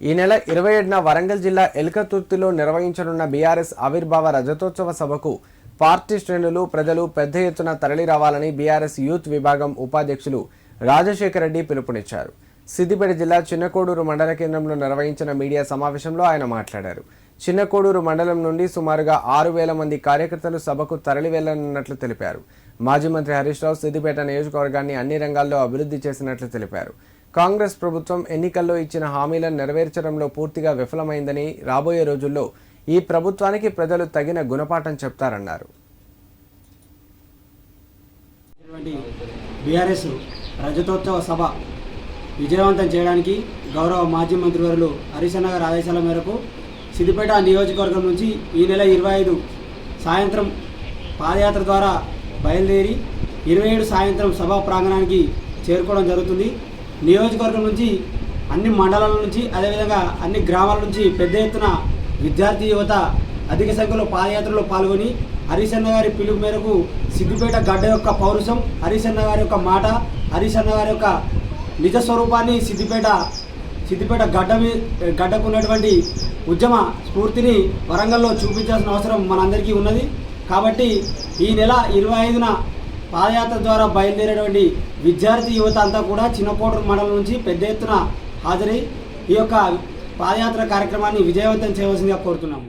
ఈ నెల ఇరవై ఏడున వరంగల్ జిల్లా ఎల్కతుర్తిలో నిర్వహించనున్న బీఆర్ఎస్ ఆవిర్భావ రజతోత్సవ సభకు పార్టీ శ్రేణులు ప్రజలు పెద్ద ఎత్తున తరలి రావాలని బీఆర్ఎస్ యూత్ విభాగం ఉపాధ్యక్షులు రాజశేఖర రెడ్డి పిలుపునిచ్చారు. సిద్దిపేట జిల్లా చిన్నకోడూరు మండల కేంద్రంలో నిర్వహించిన మీడియా సమావేశంలో ఆయన మాట్లాడారు. చిన్నకోడూరు మండలం నుండి సుమారుగా ఆరు వేల మంది కార్యకర్తలు సభకు తరలి వెళ్ళనున్నట్లు తెలిపారు. మాజీ మంత్రి హరీష్ రావు సిద్దిపేట నియోజకవర్గాన్ని అన్ని రంగాల్లో అభివృద్ధి చేసినట్లు తెలిపారు. కాంగ్రెస్ ప్రభుత్వం ఎన్నికల్లో ఇచ్చిన హామీలను నెరవేర్చడంలో పూర్తిగా విఫలమైందని రాబోయే రోజుల్లో ఈ ప్రభుత్వానికి ప్రజలు తగిన గుణపాఠం చెప్తారన్నారు. బీఆర్ఎస్ రజతోత్సవ సభ విజయవంతం చేయడానికి గౌరవ మాజీ మంత్రివర్యులు హరీశన్న ఆదేశాల మేరకు సిద్దిపేట నియోజకవర్గం నుంచి ఈ నెల ఇరవై ఐదు సాయంత్రం పాదయాత్ర ద్వారా బయలుదేరి ఇరవై ఏడు సాయంత్రం సభా ప్రాంగణానికి చేరుకోవడం జరుగుతుంది. నియోజకవర్గం నుంచి అన్ని మండలాల నుంచి అదేవిధంగా అన్ని గ్రామాల నుంచి పెద్ద ఎత్తున విద్యార్థి యువత అధిక సంఖ్యలో పాదయాత్రలో పాల్గొని హరీశన్న గారి పిలుపు మేరకు సిద్దిపేట గడ్డ యొక్క పౌరుషం హరీశన్న గారి యొక్క మాట హరిశన్న గారి యొక్క నిజ స్వరూపాన్ని సిద్దిపేట సిద్దిపేట గడ్డ గడ్డకు ఉన్నటువంటి ఉద్యమ స్ఫూర్తిని వరంగల్లో చూపించాల్సిన అవసరం మనందరికీ ఉన్నది. కాబట్టి ఈ నెల ఇరవై ఐదున పాదయాత్ర ద్వారా బయలుదేరేటువంటి విద్యార్థి యువత అంతా కూడా చిన్నకోటూరు మండలం నుంచి పెద్ద ఎత్తున హాజరై ఈ యొక్క పాదయాత్ర కార్యక్రమాన్ని విజయవంతం చేయవలసిందిగా కోరుతున్నాము.